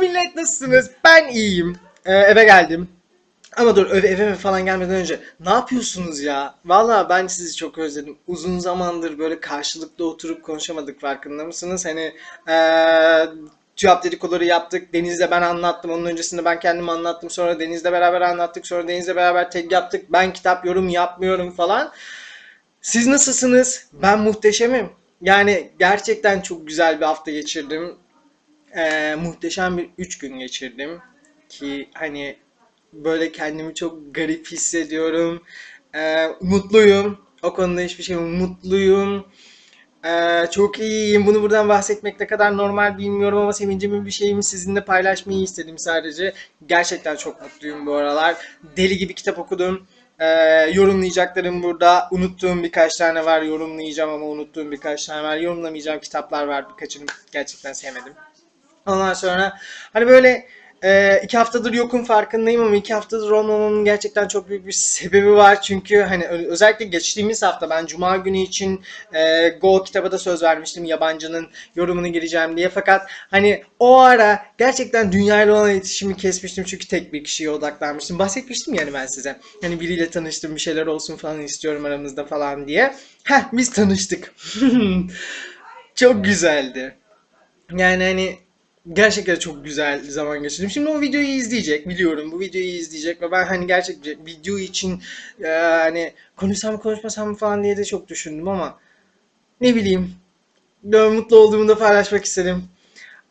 Selam millet nasılsınız? Ben iyiyim. Ee, eve geldim. Ama dur eve, eve falan gelmeden önce ne yapıyorsunuz ya? Valla ben sizi çok özledim. Uzun zamandır böyle karşılıklı oturup konuşamadık farkında mısınız? Hani ee, cevap dedikoları yaptık. Deniz'le ben anlattım. Onun öncesinde ben kendim anlattım. Sonra Deniz'le beraber anlattık. Sonra Deniz'le beraber tek yaptık. Ben kitap yorum yapmıyorum falan. Siz nasılsınız? Ben muhteşemim. Yani gerçekten çok güzel bir hafta geçirdim. Ee, muhteşem bir 3 gün geçirdim. Ki hani böyle kendimi çok garip hissediyorum. Ee, mutluyum. O konuda hiçbir şey mutluyum. Ee, çok iyiyim. Bunu buradan bahsetmek ne kadar normal bilmiyorum ama sevincimin bir şeyimi sizinle paylaşmayı istedim sadece. Gerçekten çok mutluyum bu aralar. Deli gibi kitap okudum. Ee, yorumlayacaklarım burada. Unuttuğum birkaç tane var. Yorumlayacağım ama unuttuğum birkaç tane var. Yorumlamayacağım kitaplar var. Birkaçını gerçekten sevmedim. Ondan sonra hani böyle e, iki haftadır yokum farkındayım ama iki haftadır olmamamın gerçekten çok büyük bir sebebi var. Çünkü hani özellikle geçtiğimiz hafta ben Cuma günü için e, Go kitaba da söz vermiştim yabancının yorumunu gireceğim diye. Fakat hani o ara gerçekten dünyayla olan iletişimi kesmiştim çünkü tek bir kişiye odaklanmıştım. Bahsetmiştim yani ben size. Hani biriyle tanıştım bir şeyler olsun falan istiyorum aramızda falan diye. Heh biz tanıştık. Çok güzeldi. Yani hani gerçekten çok güzel zaman geçirdim. Şimdi o videoyu izleyecek biliyorum. Bu videoyu izleyecek ve ben hani gerçekten video için e, hani konuşsam konuşmasam falan diye de çok düşündüm ama ne bileyim böyle mutlu olduğumu da paylaşmak istedim.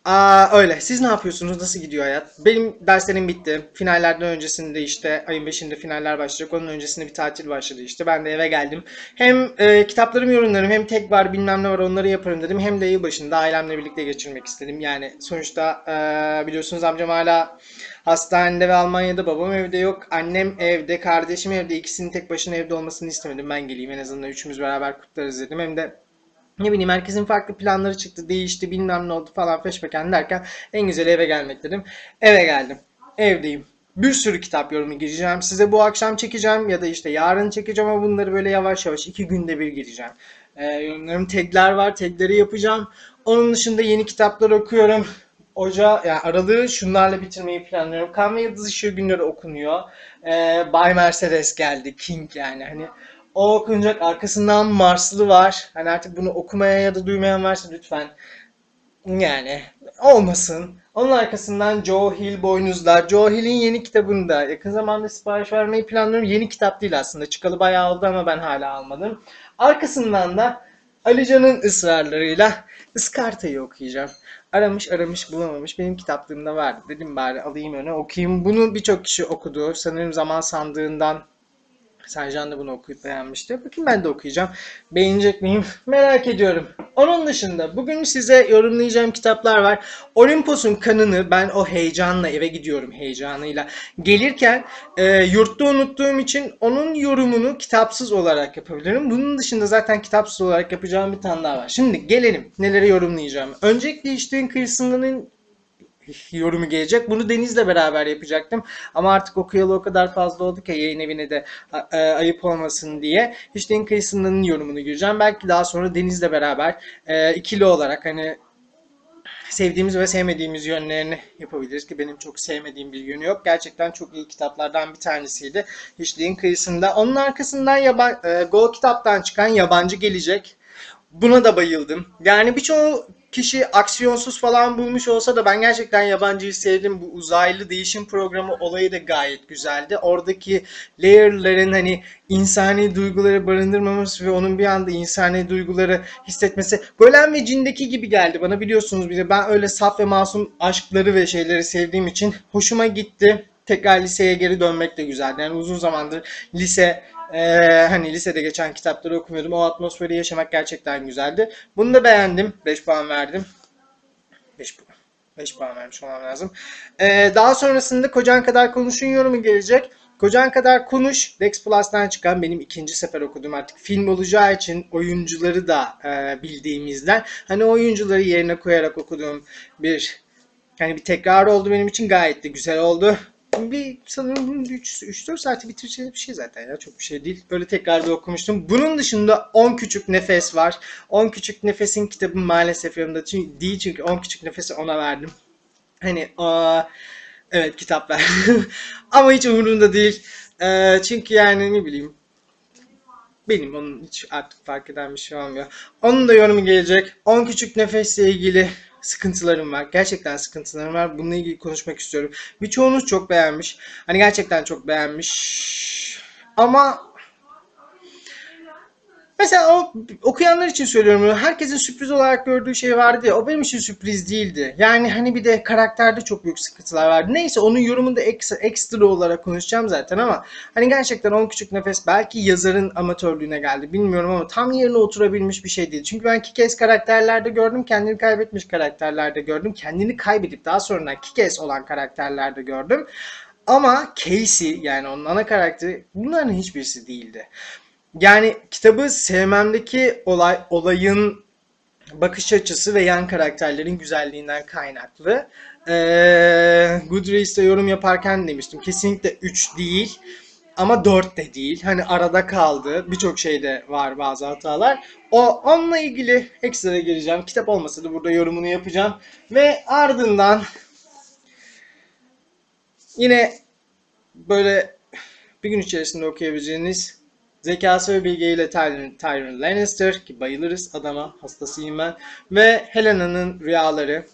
Aa, öyle. Siz ne yapıyorsunuz? Nasıl gidiyor hayat? Benim derslerim bitti. Finallerden öncesinde işte ayın 5'inde finaller başlayacak. Onun öncesinde bir tatil başladı işte. Ben de eve geldim. Hem e, kitaplarımı yorumlarım hem tek var bilmem ne var onları yaparım dedim. Hem de yılbaşında ailemle birlikte geçirmek istedim. Yani sonuçta e, biliyorsunuz amcam hala hastanede ve Almanya'da babam evde yok. Annem evde, kardeşim evde. İkisinin tek başına evde olmasını istemedim. Ben geleyim en azından üçümüz beraber kutlarız dedim. Hem de ne bileyim herkesin farklı planları çıktı, değişti, bilmem ne oldu falan feşbeken derken en güzeli eve gelmek dedim. Eve geldim. Evdeyim. Bir sürü kitap yorumu gireceğim. Size bu akşam çekeceğim ya da işte yarın çekeceğim ama bunları böyle yavaş yavaş iki günde bir gireceğim. Ee, yorumlarım tagler var. Tagleri yapacağım. Onun dışında yeni kitaplar okuyorum. Oca, yani aralığı şunlarla bitirmeyi planlıyorum. Kan ve Yıldız Işığı günleri okunuyor. Ee, Bay Mercedes geldi. King yani. Hani o okunacak. Arkasından Marslı var. Hani artık bunu okumaya ya da duymayan varsa lütfen yani olmasın. Onun arkasından Joe Hill Boynuzlar. Joe Hill'in yeni kitabını da yakın zamanda sipariş vermeyi planlıyorum. Yeni kitap değil aslında. Çıkalı bayağı oldu ama ben hala almadım. Arkasından da Alican'ın ısrarlarıyla Iskarta'yı okuyacağım. Aramış aramış bulamamış. Benim kitaplığımda vardı. Dedim bari alayım öne okuyayım. Bunu birçok kişi okudu. Sanırım zaman sandığından Sercan da bunu okuyup beğenmişti. Bakayım ben de okuyacağım. Beğenecek miyim? Merak ediyorum. Onun dışında bugün size yorumlayacağım kitaplar var. Olimpos'un kanını ben o heyecanla eve gidiyorum heyecanıyla. Gelirken e, yurtta unuttuğum için onun yorumunu kitapsız olarak yapabilirim. Bunun dışında zaten kitapsız olarak yapacağım bir tane daha var. Şimdi gelelim nelere yorumlayacağım. Öncelikle işlerin kıyısındanın yorumu gelecek. Bunu Deniz'le beraber yapacaktım. Ama artık okuyalı o kadar fazla oldu ki yayın evine de e, ayıp olmasın diye. İşlerin kıyısındanın yorumunu gireceğim. Belki daha sonra Deniz'le beraber e, ikili olarak hani sevdiğimiz ve sevmediğimiz yönlerini yapabiliriz ki benim çok sevmediğim bir yönü yok. Gerçekten çok iyi kitaplardan bir tanesiydi. Hiçliğin kıyısında. Onun arkasından yaban, e, Go kitaptan çıkan yabancı gelecek. Buna da bayıldım. Yani birçoğu kişi aksiyonsuz falan bulmuş olsa da ben gerçekten yabancıyı sevdim. Bu uzaylı değişim programı olayı da gayet güzeldi. Oradaki layer'ların hani insani duyguları barındırmaması ve onun bir anda insani duyguları hissetmesi. Bölen ve Cin'deki gibi geldi bana biliyorsunuz bir de ben öyle saf ve masum aşkları ve şeyleri sevdiğim için hoşuma gitti. Tekrar liseye geri dönmek de güzeldi. Yani uzun zamandır lise ee, hani lisede geçen kitapları okumuyordum. O atmosferi yaşamak gerçekten güzeldi. Bunu da beğendim. 5 puan verdim. 5 puan. 5 puan vermiş olmam lazım. Ee, daha sonrasında Kocan Kadar Konuş'un yorumu gelecek. Kocan Kadar Konuş, Dex Plus'tan çıkan benim ikinci sefer okuduğum artık film olacağı için oyuncuları da e, bildiğimizden hani oyuncuları yerine koyarak okuduğum bir yani bir tekrar oldu benim için gayet de güzel oldu bir sanırım 3-4 saati bitireceği bir şey zaten ya çok bir şey değil. Öyle tekrar da okumuştum. Bunun dışında 10 Küçük Nefes var. 10 Küçük Nefes'in kitabı maalesef yanımda değil çünkü 10 Küçük Nefes'i ona verdim. Hani aa, evet kitaplar. Ama hiç umurumda değil. Ee, çünkü yani ne bileyim benim onun hiç artık fark eden bir şey olmuyor. Onun da yorumu gelecek. 10 küçük nefesle ilgili sıkıntılarım var. Gerçekten sıkıntılarım var. Bununla ilgili konuşmak istiyorum. Birçoğunuz çok beğenmiş. Hani gerçekten çok beğenmiş. Ama Mesela o okuyanlar için söylüyorum. Herkesin sürpriz olarak gördüğü şey vardı ya. O benim için sürpriz değildi. Yani hani bir de karakterde çok büyük sıkıntılar vardı. Neyse onun yorumunda ekstra, ekstra olarak konuşacağım zaten ama hani gerçekten 10 küçük nefes belki yazarın amatörlüğüne geldi. Bilmiyorum ama tam yerine oturabilmiş bir şey değil. Çünkü ben iki kez karakterlerde gördüm. Kendini kaybetmiş karakterlerde gördüm. Kendini kaybedip daha sonra iki kez olan karakterlerde gördüm. Ama Casey yani onun ana karakteri bunların hiçbirisi değildi. Yani kitabı sevmemdeki olay olayın bakış açısı ve yan karakterlerin güzelliğinden kaynaklı. Ee, Goodreads'te yorum yaparken demiştim. Kesinlikle 3 değil ama 4 de değil. Hani arada kaldı. Birçok şeyde var bazı hatalar. O onunla ilgili ekstra gireceğim. Kitap olmasa da burada yorumunu yapacağım. Ve ardından yine böyle bir gün içerisinde okuyabileceğiniz Zekası ve bilgiyle Tyrion, Lannister ki bayılırız adama hastasıyım ben ve Helena'nın rüyaları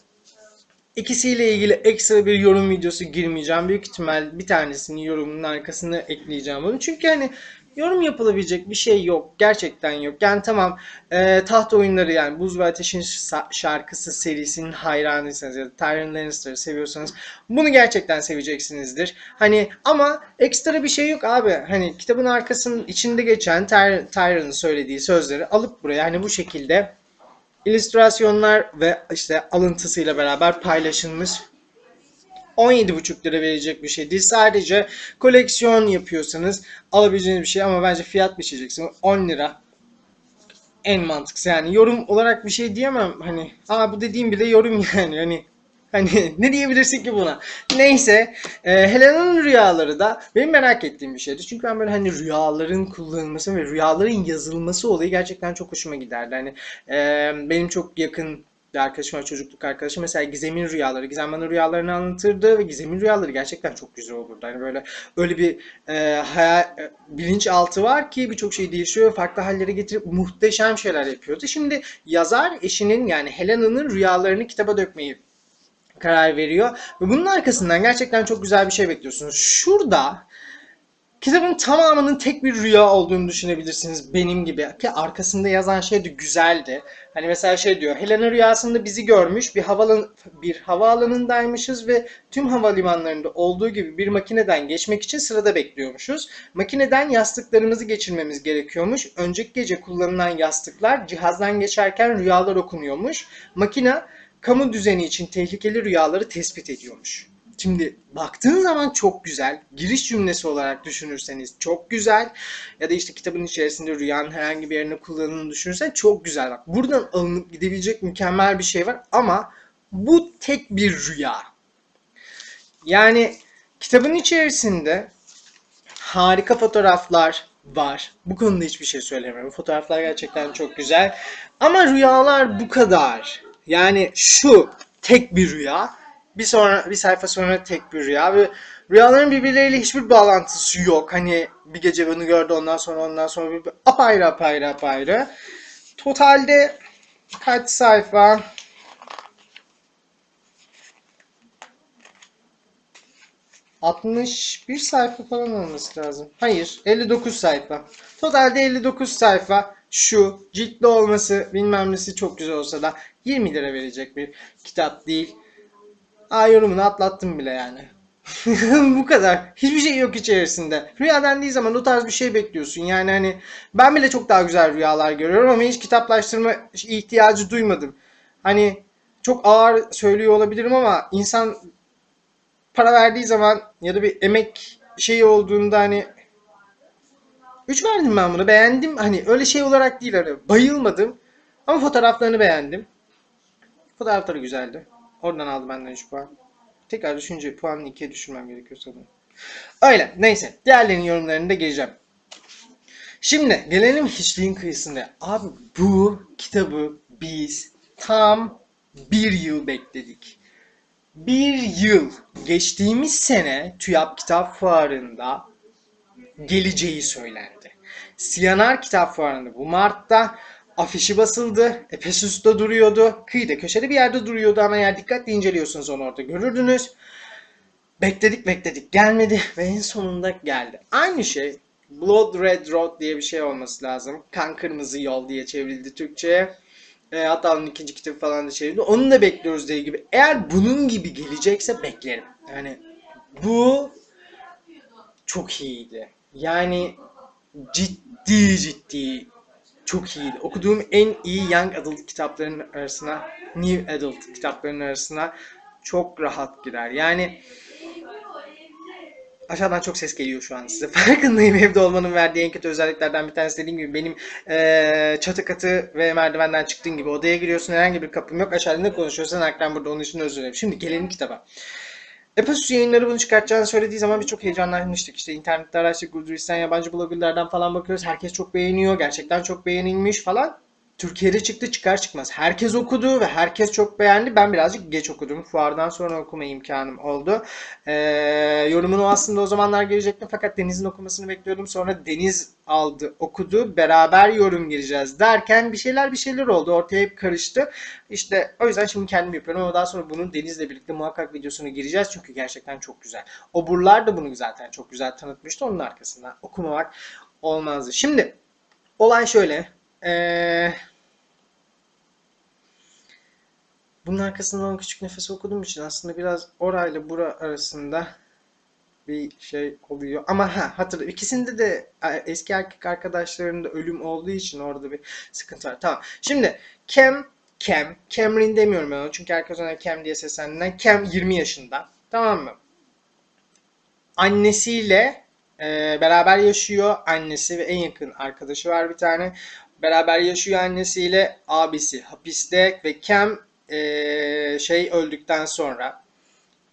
İkisiyle ilgili ekstra bir yorum videosu girmeyeceğim. Büyük ihtimal bir tanesini yorumun arkasına ekleyeceğim bunu. Çünkü hani yorum yapılabilecek bir şey yok. Gerçekten yok. Yani tamam e, taht oyunları yani Buz ve Ateş'in şarkısı serisinin hayranıysanız ya da Tyrion Lannister'ı seviyorsanız bunu gerçekten seveceksinizdir. Hani ama ekstra bir şey yok abi. Hani kitabın arkasının içinde geçen Tyr Tyrion'ın söylediği sözleri alıp buraya hani bu şekilde illüstrasyonlar ve işte alıntısıyla beraber paylaşılmış 17,5 lira verecek bir şey değil. Sadece koleksiyon yapıyorsanız alabileceğiniz bir şey ama bence fiyat biçeceksiniz. 10 lira en mantıklısı yani yorum olarak bir şey diyemem hani aa bu dediğim bile yorum yani hani Hani ne diyebilirsin ki buna? Neyse. E, Helena'nın rüyaları da benim merak ettiğim bir şeydi. Çünkü ben böyle hani rüyaların kullanılması ve rüyaların yazılması olayı gerçekten çok hoşuma giderdi. Hani e, benim çok yakın bir arkadaşım var, çocukluk arkadaşım. Mesela Gizem'in rüyaları. Gizem bana rüyalarını anlatırdı ve Gizem'in rüyaları gerçekten çok güzel olurdu. Hani böyle öyle bir e, hayal, e, bilinçaltı var ki birçok şey değişiyor. Farklı hallere getirip muhteşem şeyler yapıyordu. Şimdi yazar eşinin yani Helena'nın rüyalarını kitaba dökmeyi karar veriyor. Ve bunun arkasından gerçekten çok güzel bir şey bekliyorsunuz. Şurada kitabın tamamının tek bir rüya olduğunu düşünebilirsiniz benim gibi. Ki arkasında yazan şey de güzeldi. Hani mesela şey diyor. Helena rüyasında bizi görmüş bir havalan bir havaalanındaymışız ve tüm havalimanlarında olduğu gibi bir makineden geçmek için sırada bekliyormuşuz. Makineden yastıklarımızı geçirmemiz gerekiyormuş. Önceki gece kullanılan yastıklar cihazdan geçerken rüyalar okunuyormuş. Makine kamu düzeni için tehlikeli rüyaları tespit ediyormuş. Şimdi baktığın zaman çok güzel. Giriş cümlesi olarak düşünürseniz çok güzel. Ya da işte kitabın içerisinde rüyanın herhangi bir yerine kullanıldığını düşünürsen çok güzel. Bak buradan alınıp gidebilecek mükemmel bir şey var ama bu tek bir rüya. Yani kitabın içerisinde harika fotoğraflar var. Bu konuda hiçbir şey söylemiyorum. Fotoğraflar gerçekten çok güzel. Ama rüyalar bu kadar. Yani şu tek bir rüya. Bir sonra bir sayfa sonra tek bir rüya ve rüyaların birbirleriyle hiçbir bağlantısı yok. Hani bir gece bunu gördü ondan sonra ondan sonra bir apayrı apayrı apayrı. Totalde kaç sayfa? bir sayfa falan olması lazım. Hayır, 59 sayfa. Totalde 59 sayfa. Şu ciltli olması bilmem nesi çok güzel olsa da 20 lira verecek bir kitap değil. Aa yorumunu atlattım bile yani. Bu kadar. Hiçbir şey yok içerisinde. Rüya dendiği zaman o tarz bir şey bekliyorsun. Yani hani ben bile çok daha güzel rüyalar görüyorum ama hiç kitaplaştırma ihtiyacı duymadım. Hani çok ağır söylüyor olabilirim ama insan para verdiği zaman ya da bir emek şeyi olduğunda hani 3 verdim ben bunu. Beğendim. Hani öyle şey olarak değil hani bayılmadım. Ama fotoğraflarını beğendim. Fotoğrafları güzeldi. Oradan aldı benden 3 puan. Tekrar düşünce puanını 2'ye düşürmem gerekiyor sanırım. Öyle. Neyse. Diğerlerinin yorumlarını da geleceğim. Şimdi gelelim hiçliğin kıyısında. Abi bu kitabı biz tam bir yıl bekledik. bir yıl geçtiğimiz sene TÜYAP Kitap Fuarı'nda geleceği söylendi. Siyanar Kitap Fuarı'nda bu Mart'ta afişi basıldı. Efesus'ta duruyordu. Kıyıda köşede bir yerde duruyordu ama eğer dikkatli inceliyorsanız onu orada görürdünüz. Bekledik bekledik gelmedi ve en sonunda geldi. Aynı şey Blood Red Road diye bir şey olması lazım. Kan Kırmızı Yol diye çevrildi Türkçe'ye. E, hatta onun ikinci kitabı falan da çevrildi. Onu da bekliyoruz diye gibi. Eğer bunun gibi gelecekse beklerim. Yani bu çok iyiydi. Yani ciddi ciddi çok iyiydi. Okuduğum en iyi young adult kitapların arasına, new adult kitapların arasına çok rahat girer. Yani Aşağıdan çok ses geliyor şu an size. Farkındayım evde olmanın verdiği en kötü özelliklerden bir tanesi dediğim gibi benim eee, çatı katı ve merdivenden çıktığın gibi odaya giriyorsun herhangi bir kapım yok aşağıda ne konuşuyorsan Akran burada onun için özür dilerim. Şimdi gelelim kitaba. Epasus yayınları bunu çıkartacağını söylediği zaman biz çok heyecanlanmıştık. İşte internette araştırdık, Gurduristan yabancı bloggerlardan falan bakıyoruz. Herkes çok beğeniyor. Gerçekten çok beğenilmiş falan. Türkiye'de çıktı çıkar çıkmaz. Herkes okudu ve herkes çok beğendi. Ben birazcık geç okudum. Fuardan sonra okuma imkanım oldu. Ee, yorumunu aslında o zamanlar gelecektim fakat Deniz'in okumasını bekliyordum. Sonra Deniz aldı, okudu. Beraber yorum gireceğiz derken bir şeyler bir şeyler oldu. Ortaya hep karıştı. İşte o yüzden şimdi kendim yapıyorum ama daha sonra bunun Deniz'le birlikte muhakkak videosunu gireceğiz. Çünkü gerçekten çok güzel. Oburlar da bunu zaten çok güzel tanıtmıştı. Onun arkasından okumamak olmazdı. Şimdi olay şöyle. Bunun arkasından küçük nefes okuduğum için aslında biraz orayla bura arasında bir şey oluyor. Ama ha hatırla ikisinde de eski erkek arkadaşlarında ölüm olduğu için orada bir sıkıntı var. Tamam. Şimdi Cam Cam Cameron demiyorum ben ona çünkü herkes ona Cam diye seslendiğinden Cam 20 yaşında. Tamam mı? Annesiyle e, beraber yaşıyor. Annesi ve en yakın arkadaşı var bir tane. Beraber yaşıyor annesiyle. Abisi hapiste ve Cam e, şey öldükten sonra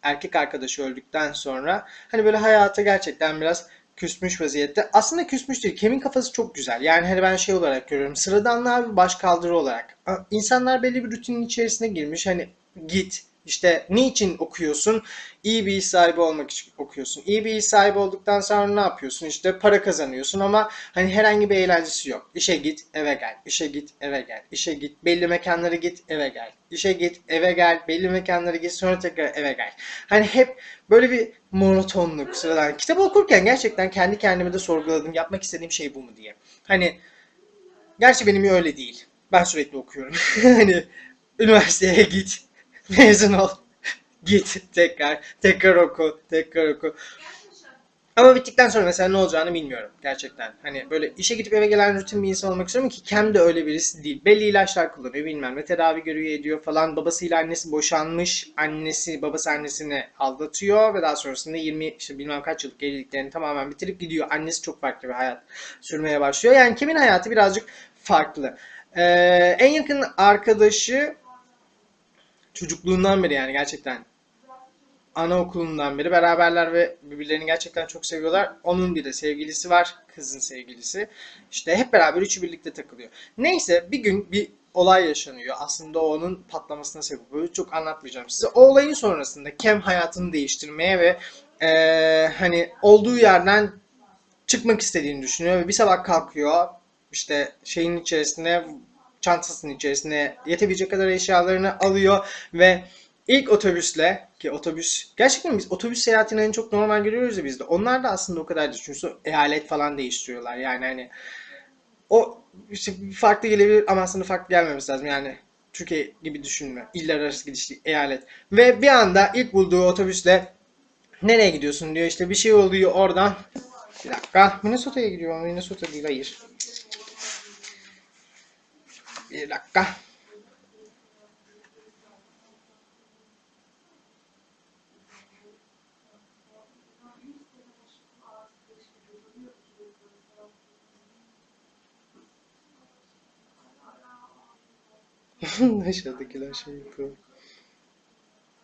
erkek arkadaşı öldükten sonra hani böyle hayata gerçekten biraz küsmüş vaziyette. Aslında küsmüş değil. Kem'in kafası çok güzel. Yani hani ben şey olarak görüyorum. Sıradanlığa bir başkaldırı olarak. İnsanlar belli bir rutinin içerisine girmiş. Hani git, işte niçin okuyorsun? İyi bir iş sahibi olmak için okuyorsun. İyi bir iş sahibi olduktan sonra ne yapıyorsun? İşte para kazanıyorsun ama hani herhangi bir eğlencesi yok. İşe git, eve gel. İşe git, eve gel. İşe git, belli mekanlara git, eve gel. İşe git, eve gel. Belli mekanlara git, sonra tekrar eve gel. Hani hep böyle bir monotonluk sıradan. Kitabı okurken gerçekten kendi kendime de sorguladım. Yapmak istediğim şey bu mu diye. Hani gerçi benim öyle değil. Ben sürekli okuyorum. hani üniversiteye git, Mezun ol. Git tekrar. Tekrar oku. Tekrar oku. Ama bittikten sonra mesela ne olacağını bilmiyorum gerçekten. Hani böyle işe gidip eve gelen rutin bir insan olmak istiyorum ki Kem de öyle birisi değil. Belli ilaçlar kullanıyor bilmem ne tedavi görüyor ediyor falan. Babasıyla annesi boşanmış. Annesi babası annesini aldatıyor ve daha sonrasında 20 işte bilmem kaç yıllık evliliklerini tamamen bitirip gidiyor. Annesi çok farklı bir hayat sürmeye başlıyor. Yani Kem'in hayatı birazcık farklı. Ee, en yakın arkadaşı çocukluğundan beri yani gerçekten anaokulundan beri beraberler ve birbirlerini gerçekten çok seviyorlar. Onun bir de sevgilisi var. Kızın sevgilisi. İşte hep beraber üçü birlikte takılıyor. Neyse bir gün bir olay yaşanıyor. Aslında o onun patlamasına sebep oluyor. Çok anlatmayacağım size. O olayın sonrasında Kem hayatını değiştirmeye ve ee, hani olduğu yerden çıkmak istediğini düşünüyor ve bir sabah kalkıyor. İşte şeyin içerisine çantasının içerisine yetebilecek kadar eşyalarını alıyor ve ilk otobüsle ki otobüs gerçekten biz otobüs seyahatini en çok normal görüyoruz ya bizde. Onlar da aslında o kadar değil. Çünkü eyalet falan değiştiriyorlar. Yani hani o işte farklı gelebilir ama aslında farklı gelmemesi lazım. Yani Türkiye gibi düşünme. İller arası gidişli eyalet. Ve bir anda ilk bulduğu otobüsle nereye gidiyorsun diyor. İşte bir şey oluyor oradan. Bir dakika. Minnesota'ya gidiyor. Minnesota değil hayır. Bir dakika. Aşağıdakiler şey yapıyor.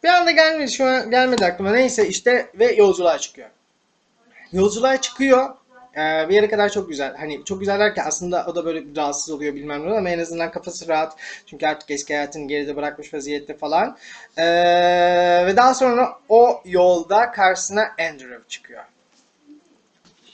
Bir anda gelmedi şu an gelmedi aklıma. Neyse işte ve yolculuğa çıkıyor. Yolculuğa çıkıyor Ee, bir yere kadar çok güzel. Hani çok güzel derken aslında o da böyle rahatsız oluyor bilmem ne ama en azından kafası rahat. Çünkü artık eski hayatını geride bırakmış vaziyette falan. Ee, ve daha sonra o yolda karşısına Andrew çıkıyor.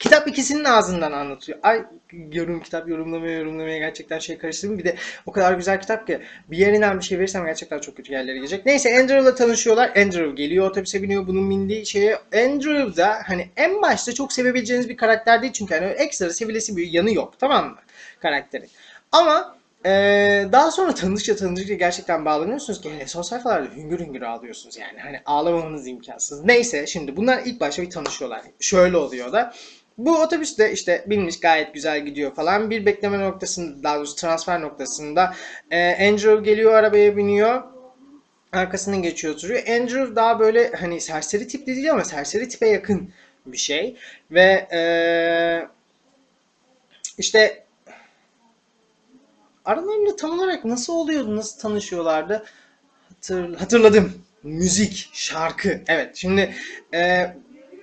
Kitap ikisinin ağzından anlatıyor. Ay yorum kitap yorumlamaya yorumlamaya gerçekten şey karıştırdım. Bir de o kadar güzel kitap ki bir yerinden bir şey verirsem gerçekten çok kötü yerlere gelecek. Neyse Andrew'la tanışıyorlar. Andrew geliyor otobüse biniyor. Bunun bindiği şeye Andrew da hani en başta çok sevebileceğiniz bir karakter değil çünkü hani ekstra sevilesi bir yanı yok. Tamam mı? Karakterin. Ama ee, daha sonra tanıdıkça tanıdıkça gerçekten bağlanıyorsunuz ki hele son sayfalarda hüngür hüngür ağlıyorsunuz yani. Hani ağlamamanız imkansız. Neyse şimdi bunlar ilk başta bir tanışıyorlar. Şöyle oluyor da. Bu otobüste işte binmiş gayet güzel gidiyor falan. Bir bekleme noktasında daha doğrusu transfer noktasında e, Andrew geliyor arabaya biniyor. Arkasından geçiyor oturuyor. Andrew daha böyle hani serseri tipli değil ama serseri tipe yakın bir şey. Ve e, işte aralarında tam olarak nasıl oluyordu, nasıl tanışıyorlardı Hatır, hatırladım. Müzik, şarkı. Evet şimdi e,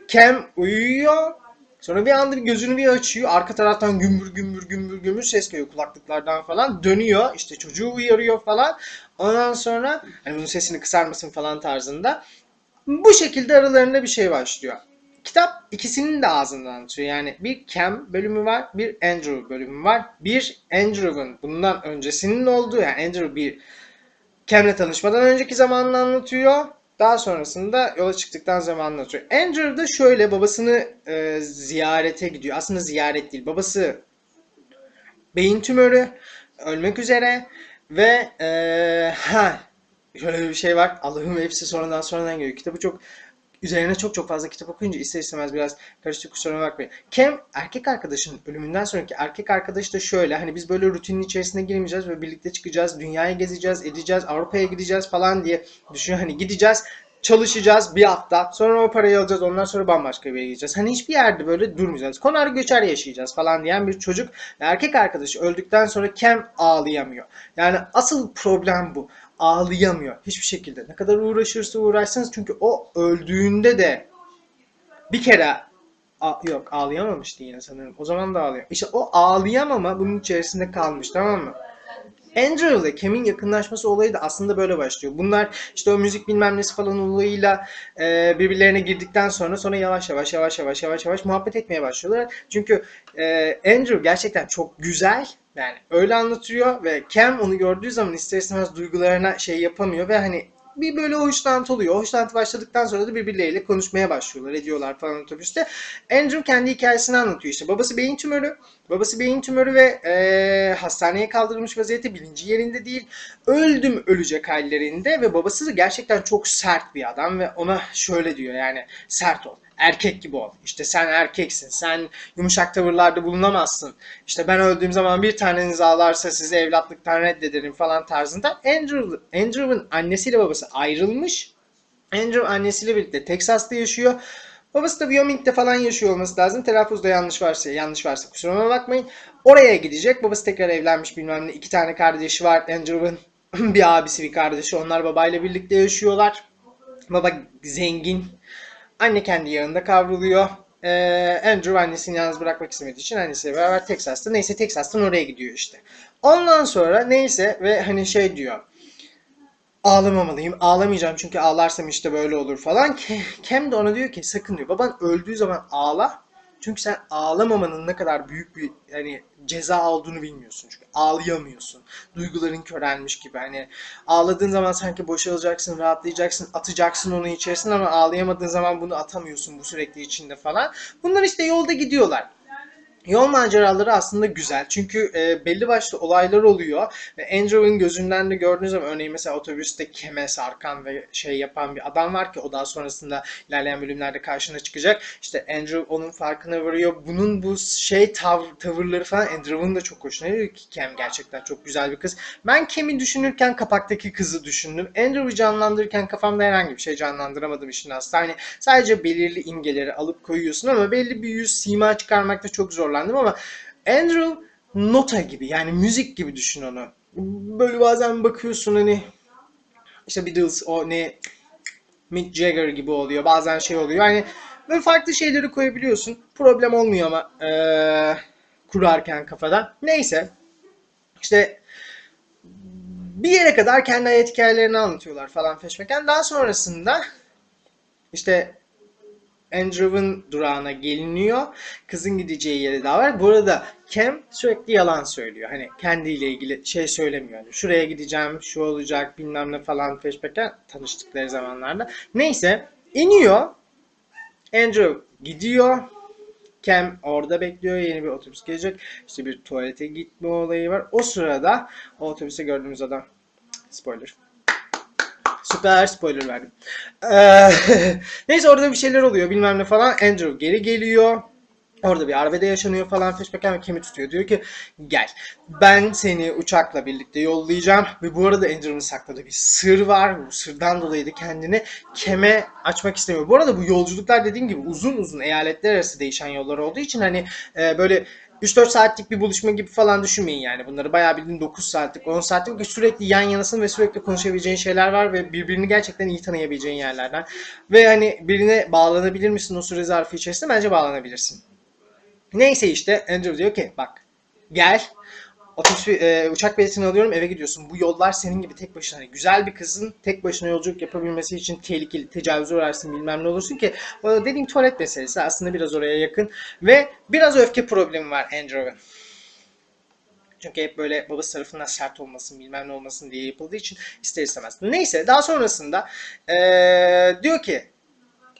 Cam uyuyor. Sonra bir anda bir gözünü bir açıyor. Arka taraftan gümbür gümbür gümbür gümbür ses geliyor kulaklıklardan falan. Dönüyor. işte çocuğu uyarıyor falan. Ondan sonra hani bunun sesini kısar mısın falan tarzında. Bu şekilde aralarında bir şey başlıyor. Kitap ikisinin de ağzından anlatıyor. Yani bir Cam bölümü var, bir Andrew bölümü var. Bir Andrew'ın bundan öncesinin olduğu yani Andrew bir Cam'le tanışmadan önceki zamanını anlatıyor. Daha sonrasında yola çıktıktan zaman anlatıyor. Andrew da şöyle babasını e, ziyarete gidiyor. Aslında ziyaret değil. Babası beyin tümörü, ölmek üzere ve e, ha şöyle bir şey var. Allah'ım hepsi sonradan sonradan geliyor. Kitabı çok üzerine çok çok fazla kitap okuyunca ister istemez biraz karışık kusuruna bakmayın. Cam erkek arkadaşının ölümünden sonraki erkek arkadaş da şöyle hani biz böyle rutinin içerisine girmeyeceğiz ve birlikte çıkacağız, dünyayı gezeceğiz, edeceğiz, Avrupa'ya gideceğiz falan diye düşün hani gideceğiz çalışacağız bir hafta. Sonra o parayı alacağız. Ondan sonra bambaşka bir yere gideceğiz. Hani hiçbir yerde böyle durmayacağız. Konar göçer yaşayacağız falan diyen bir çocuk. Erkek arkadaşı öldükten sonra Cam ağlayamıyor. Yani asıl problem bu ağlayamıyor hiçbir şekilde. Ne kadar uğraşırsa uğraşsınız çünkü o öldüğünde de bir kere A, yok ağlayamamıştı yine sanırım. O zaman da ağlıyor. İşte o ağlayamama bunun içerisinde kalmış tamam mı? Andrew ile Cam'in yakınlaşması olayı da aslında böyle başlıyor. Bunlar işte o müzik bilmem nesi falan olayıyla e, birbirlerine girdikten sonra sonra yavaş yavaş yavaş yavaş yavaş yavaş muhabbet etmeye başlıyorlar. Çünkü e, Andrew gerçekten çok güzel yani öyle anlatıyor ve Cam onu gördüğü zaman ister istemez duygularına şey yapamıyor ve hani bir böyle hoşlantı oluyor. Hoşlantı başladıktan sonra da birbirleriyle konuşmaya başlıyorlar, ediyorlar falan otobüste. Andrew kendi hikayesini anlatıyor işte. Babası beyin tümörü. Babası beyin tümörü ve e, hastaneye kaldırılmış vaziyette bilinci yerinde değil. Öldüm ölecek hallerinde ve babası da gerçekten çok sert bir adam ve ona şöyle diyor yani sert ol erkek gibi ol. İşte sen erkeksin. Sen yumuşak tavırlarda bulunamazsın. İşte ben öldüğüm zaman bir taneniz ağlarsa sizi evlatlıktan reddederim falan tarzında. Andrew, Andrew'ın annesiyle babası ayrılmış. Andrew annesiyle birlikte Texas'ta yaşıyor. Babası da Wyoming'de falan yaşıyor olması lazım. Telaffuzda yanlış varsa, yanlış varsa kusuruma bakmayın. Oraya gidecek. Babası tekrar evlenmiş bilmem ne. İki tane kardeşi var. Andrew'ın bir abisi bir kardeşi. Onlar babayla birlikte yaşıyorlar. Baba zengin. Anne kendi yanında kavruluyor. Ee, Andrew annesini yalnız bırakmak istemediği için annesiyle beraber Texas'ta. Neyse Texas'tan oraya gidiyor işte. Ondan sonra neyse ve hani şey diyor. Ağlamamalıyım. Ağlamayacağım çünkü ağlarsam işte böyle olur falan. Kem de ona diyor ki sakın diyor. Baban öldüğü zaman ağla. Çünkü sen ağlamamanın ne kadar büyük bir hani ceza olduğunu bilmiyorsun. Çünkü ağlayamıyorsun. Duyguların körelmiş gibi. Hani ağladığın zaman sanki boşalacaksın, rahatlayacaksın, atacaksın onu içerisine ama ağlayamadığın zaman bunu atamıyorsun bu sürekli içinde falan. Bunlar işte yolda gidiyorlar. Yol maceraları aslında güzel. Çünkü e, belli başlı olaylar oluyor. Ve Andrew'ın gözünden de gördüğünüz zaman örneğin mesela otobüste keme sarkan ve şey yapan bir adam var ki o daha sonrasında ilerleyen bölümlerde karşına çıkacak. İşte Andrew onun farkına varıyor. Bunun bu şey tav tavırları falan Andrew'ın da çok hoşuna gidiyor ki Cam gerçekten çok güzel bir kız. Ben Cam'i düşünürken kapaktaki kızı düşündüm. Andrew'u canlandırırken kafamda herhangi bir şey canlandıramadım işin aslında. Hani sadece belirli imgeleri alıp koyuyorsun ama belli bir yüz sima çıkarmakta çok zor zorlandım ama Andrew nota gibi yani müzik gibi düşün onu. Böyle bazen bakıyorsun hani işte Beatles o ne Mick Jagger gibi oluyor. Bazen şey oluyor. Yani Böyle farklı şeyleri koyabiliyorsun. Problem olmuyor ama ee, kurarken kafada. Neyse. İşte bir yere kadar kendi hayat hikayelerini anlatıyorlar falan feşmeken. Daha sonrasında işte Andrew'ın durağına geliniyor. Kızın gideceği yere daha var. Bu arada Cam sürekli yalan söylüyor. Hani kendiyle ilgili şey söylemiyor. Hani şuraya gideceğim, şu olacak bilmem ne falan feşmeken tanıştıkları zamanlarda. Neyse iniyor. Andrew gidiyor. Cam orada bekliyor. Yeni bir otobüs gelecek. İşte bir tuvalete gitme olayı var. O sırada o otobüste gördüğümüz adam spoiler. Süper spoiler verdim. Ee, neyse orada bir şeyler oluyor bilmem ne falan. Andrew geri geliyor. Orada bir arbede yaşanıyor falan. Ve Kem'i tutuyor. Diyor ki gel ben seni uçakla birlikte yollayacağım. Ve bu arada Andrew'ın sakladığı bir sır var. Bu sırdan dolayı da kendini Kem'e açmak istemiyor. Bu arada bu yolculuklar dediğim gibi uzun uzun eyaletler arası değişen yollar olduğu için hani e, böyle 3-4 saatlik bir buluşma gibi falan düşünmeyin yani. Bunları bayağı bildiğin 9 saatlik, 10 saatlik ve sürekli yan yanasın ve sürekli konuşabileceğin şeyler var ve birbirini gerçekten iyi tanıyabileceğin yerlerden. Ve hani birine bağlanabilir misin o süre zarfı içerisinde? Bence bağlanabilirsin. Neyse işte Andrew diyor ki bak gel otobüs e, uçak biletini alıyorum eve gidiyorsun. Bu yollar senin gibi tek başına hani güzel bir kızın tek başına yolculuk yapabilmesi için tehlikeli, tecavüze uğrarsın bilmem ne olursun ki o dediğim tuvalet meselesi aslında biraz oraya yakın ve biraz öfke problemi var Andrew'ın. Çünkü hep böyle babası tarafından sert olmasın bilmem ne olmasın diye yapıldığı için ister istemez. Neyse daha sonrasında eee, diyor ki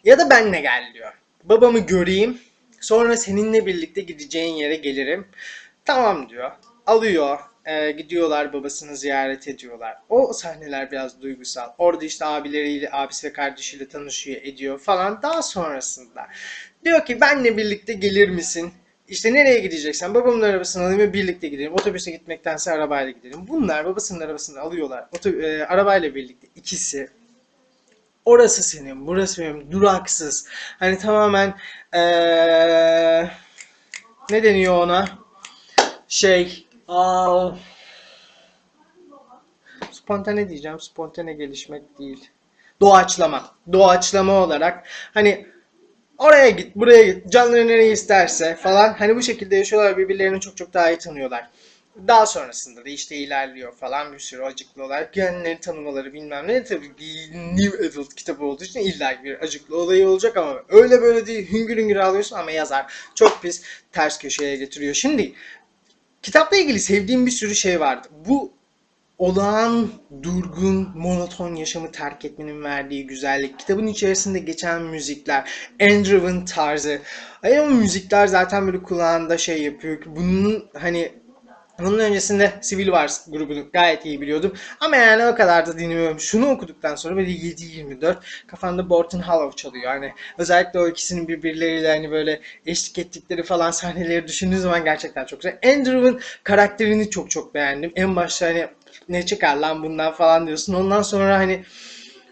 ya da benle gel diyor. Babamı göreyim sonra seninle birlikte gideceğin yere gelirim. Tamam diyor. Alıyor. eee, gidiyorlar babasını ziyaret ediyorlar. O sahneler biraz duygusal. Orada işte abileriyle, abisi ve kardeşiyle tanışıyor, ediyor falan. Daha sonrasında diyor ki benle birlikte gelir misin? İşte nereye gideceksen babamın arabasını alayım ve birlikte gidelim. Otobüse gitmektense arabayla gidelim. Bunlar babasının arabasını alıyorlar. Oto- e, arabayla birlikte ikisi. Orası senin, burası benim. Duraksız. Hani tamamen eee, ne deniyor ona? Şey, spontane diyeceğim. Spontane gelişmek değil. Doğaçlama. Doğaçlama olarak hani Oraya git, buraya git, canları nereye isterse falan. Hani bu şekilde yaşıyorlar birbirlerini çok çok daha iyi tanıyorlar. Daha sonrasında da işte ilerliyor falan bir sürü acıklı olarak kendilerini tanımaları bilmem ne. Tabii New Adult kitabı olduğu için illa bir acıklı olayı olacak ama öyle böyle değil hüngür hüngür ağlıyorsun ama yazar çok pis ters köşeye getiriyor. Şimdi kitapla ilgili sevdiğim bir sürü şey vardı. Bu olağan, durgun, monoton yaşamı terk etmenin verdiği güzellik, kitabın içerisinde geçen müzikler, Andrew'ın tarzı. Ay ama müzikler zaten böyle kulağında şey yapıyor. Bunun hani bunun öncesinde Civil Wars grubunu gayet iyi biliyordum. Ama yani o kadar da dinlemiyorum. Şunu okuduktan sonra böyle 7-24 kafamda Borton Hollow çalıyor. Hani özellikle o ikisinin birbirleriyle hani böyle eşlik ettikleri falan sahneleri düşündüğün zaman gerçekten çok güzel. Andrew'ın karakterini çok çok beğendim. En başta hani ne çıkar lan bundan falan diyorsun. Ondan sonra hani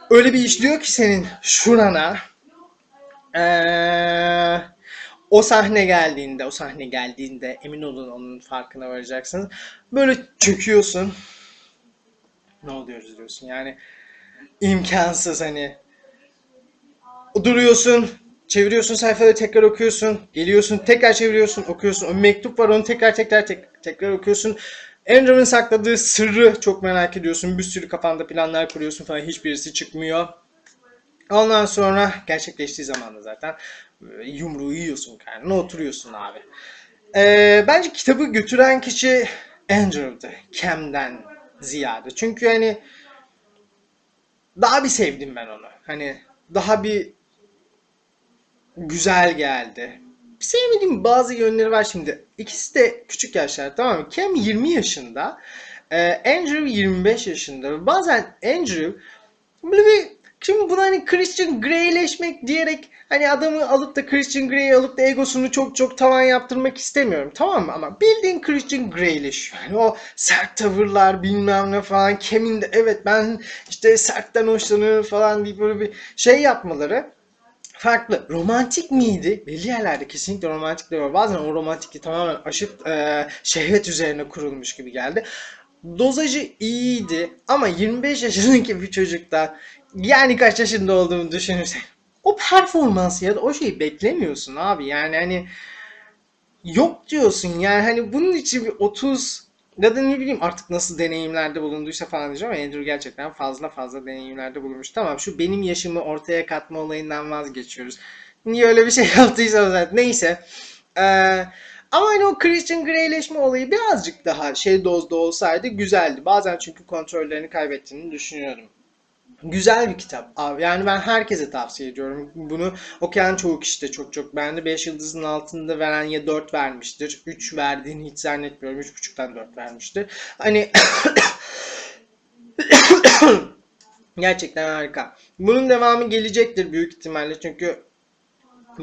öyle bir işliyor ki senin şurana. Ee, o sahne geldiğinde, o sahne geldiğinde emin olun onun farkına varacaksınız. Böyle çöküyorsun. Ne oluyoruz diyorsun yani imkansız hani. Duruyorsun, çeviriyorsun sayfaları tekrar okuyorsun, geliyorsun tekrar çeviriyorsun, okuyorsun. O mektup var onu tekrar tekrar tek, tekrar okuyorsun. Andrew'ın sakladığı sırrı çok merak ediyorsun. Bir sürü kafanda planlar kuruyorsun falan hiçbirisi çıkmıyor. Ondan sonra gerçekleştiği zaman da zaten e, yumruğu yiyorsun karnına oturuyorsun abi. Ee, bence kitabı götüren kişi Andrew'dı. Cam'den ziyade. Çünkü hani daha bir sevdim ben onu. Hani daha bir güzel geldi. Sevmediğim bazı yönleri var şimdi. İkisi de küçük yaşlar tamam mı? Cam 20 yaşında. e, Andrew 25 yaşında. Bazen Andrew böyle bir Şimdi buna hani Christian Grey'leşmek diyerek hani adamı alıp da Christian Grey'i alıp da egosunu çok çok tavan yaptırmak istemiyorum tamam mı? Ama bildiğin Christian Grey'leşiyor. Yani o sert tavırlar bilmem ne falan. Kemin de evet ben işte sertten hoşlanıyorum falan diye böyle bir şey yapmaları farklı. Romantik miydi? Belli yerlerde kesinlikle romantikler var. Bazen o romantikliği tamamen aşıp e, şehvet üzerine kurulmuş gibi geldi. Dozajı iyiydi ama 25 yaşındaki bir çocukta yani kaç yaşında olduğumu düşünürsek o performansı ya da o şeyi beklemiyorsun abi. Yani hani yok diyorsun yani hani bunun için bir 30 ya da ne bileyim artık nasıl deneyimlerde bulunduysa falan diyeceğim ama Andrew gerçekten fazla fazla deneyimlerde bulunmuş. Tamam şu benim yaşımı ortaya katma olayından vazgeçiyoruz. Niye öyle bir şey yaptıysa zaten neyse. Ee, ama hani o Christian Grey'leşme olayı birazcık daha şey dozda olsaydı güzeldi. Bazen çünkü kontrollerini kaybettiğini düşünüyorum. Güzel bir kitap abi. Yani ben herkese tavsiye ediyorum. Bunu okuyan çoğu kişi de çok çok beğendi. 5 yıldızın altında veren ya 4 vermiştir. 3 verdiğini hiç zannetmiyorum. 3.5'tan 4 vermiştir. Hani gerçekten harika. Bunun devamı gelecektir büyük ihtimalle. Çünkü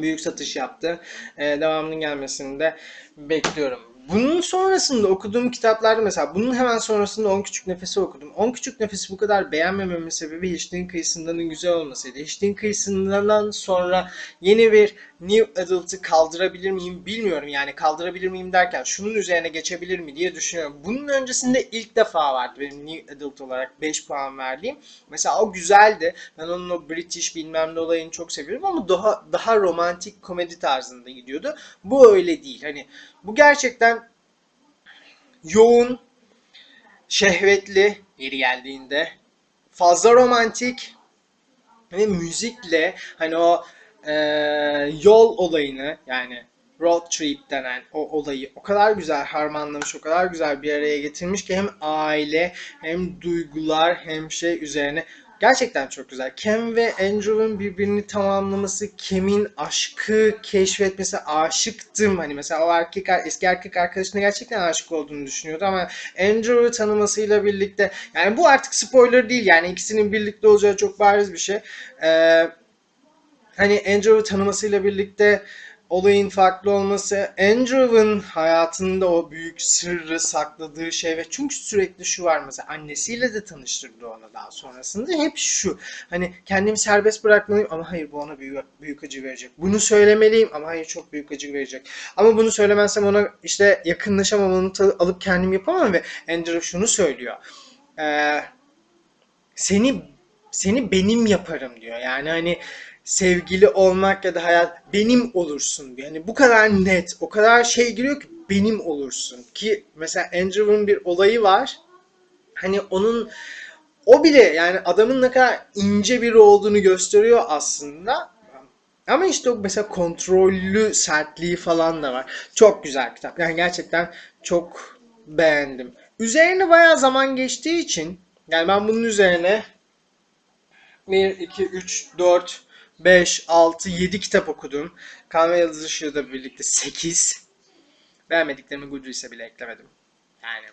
büyük satış yaptı. Ee, devamının gelmesini de bekliyorum. Bunun sonrasında okuduğum kitaplarda mesela bunun hemen sonrasında 10 Küçük Nefes'i okudum. 10 Küçük Nefes'i bu kadar beğenmememin sebebi Hiçliğin Kıyısından'ın güzel olmasıydı. Hiçliğin Kıyısından'dan sonra yeni bir New Adult'ı kaldırabilir miyim bilmiyorum. Yani kaldırabilir miyim derken şunun üzerine geçebilir mi diye düşünüyorum. Bunun öncesinde ilk defa vardı benim New Adult olarak 5 puan verdiğim. Mesela o güzeldi. Ben onun o British bilmem ne olayını çok seviyorum ama daha daha romantik komedi tarzında gidiyordu. Bu öyle değil. Hani bu gerçekten yoğun, şehvetli yeri geldiğinde fazla romantik ve müzikle hani o e, yol olayını yani road trip denen o olayı o kadar güzel harmanlamış, o kadar güzel bir araya getirmiş ki hem aile hem duygular hem şey üzerine Gerçekten çok güzel. Cam ve Andrew'un birbirini tamamlaması, Cam'in aşkı keşfetmesi, aşıktım. Hani mesela o erkek eski erkek arkadaşına gerçekten aşık olduğunu düşünüyordu ama Andrew'u tanımasıyla birlikte yani bu artık spoiler değil yani ikisinin birlikte olacağı çok bariz bir şey. Ee, hani Andrew'u tanımasıyla birlikte olayın farklı olması, Andrew'ın hayatında o büyük sırrı sakladığı şey ve çünkü sürekli şu var mesela annesiyle de tanıştırdı onu daha sonrasında hep şu hani kendimi serbest bırakmalıyım ama hayır bu ona büyük, büyük acı verecek. Bunu söylemeliyim ama hayır çok büyük acı verecek. Ama bunu söylemezsem ona işte yakınlaşamam onu alıp kendim yapamam ve Andrew şunu söylüyor. Ee, seni seni benim yaparım diyor. Yani hani sevgili olmak ya da hayat benim olursun. Yani bu kadar net, o kadar şey giriyor ki benim olursun. Ki mesela Andrew'un bir olayı var. Hani onun o bile yani adamın ne kadar ince biri olduğunu gösteriyor aslında. Ama işte o mesela kontrollü sertliği falan da var. Çok güzel kitap. Yani gerçekten çok beğendim. Üzerine bayağı zaman geçtiği için yani ben bunun üzerine 1, 2, 3, 4, 5, 6, 7 kitap okudum. Kan ve Yıldız Işığı birlikte 8. Beğenmediklerimi Goodreads'e bile eklemedim. Yani.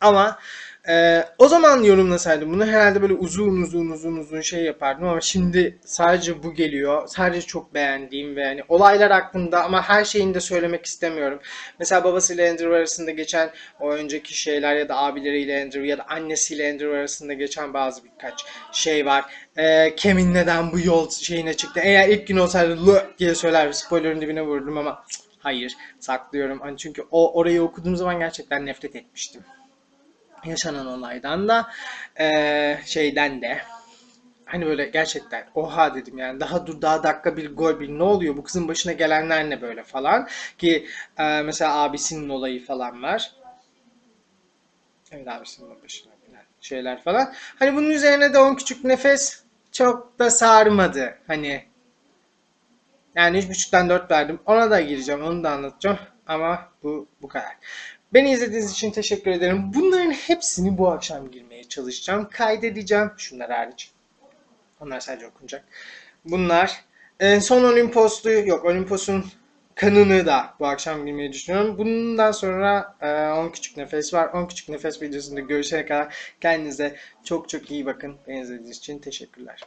Ama e, o zaman yorumlasaydım bunu herhalde böyle uzun uzun uzun uzun şey yapardım ama şimdi sadece bu geliyor. Sadece çok beğendiğim ve yani olaylar hakkında ama her şeyini de söylemek istemiyorum. Mesela babasıyla Andrew arasında geçen o önceki şeyler ya da abileriyle Andrew ya da annesiyle Andrew arasında geçen bazı birkaç şey var. E, Kemin neden bu yol şeyine çıktı? Eğer ilk gün olsaydı Lö diye söyler spoilerın dibine vurdum ama hayır saklıyorum. Hani çünkü o orayı okuduğum zaman gerçekten nefret etmiştim yaşanan olaydan da e, şeyden de hani böyle gerçekten oha dedim yani daha dur daha dakika bir gol bir ne oluyor bu kızın başına gelenler ne böyle falan ki e, mesela abisinin olayı falan var. Evet abisinin başına gelen şeyler falan. Hani bunun üzerine de 10 küçük nefes çok da sarmadı. Hani yani 3.5'tan 4 verdim. Ona da gireceğim. Onu da anlatacağım. Ama bu bu kadar. Beni izlediğiniz için teşekkür ederim. Bunların hepsini bu akşam girmeye çalışacağım. Kaydedeceğim. Şunlar hariç. Onlar sadece okunacak. Bunlar. En son Olimpos'lu yok Olimpos'un kanını da bu akşam girmeyi düşünüyorum. Bundan sonra 10 küçük nefes var. 10 küçük nefes videosunda görüşene kadar kendinize çok çok iyi bakın. Beni izlediğiniz için teşekkürler.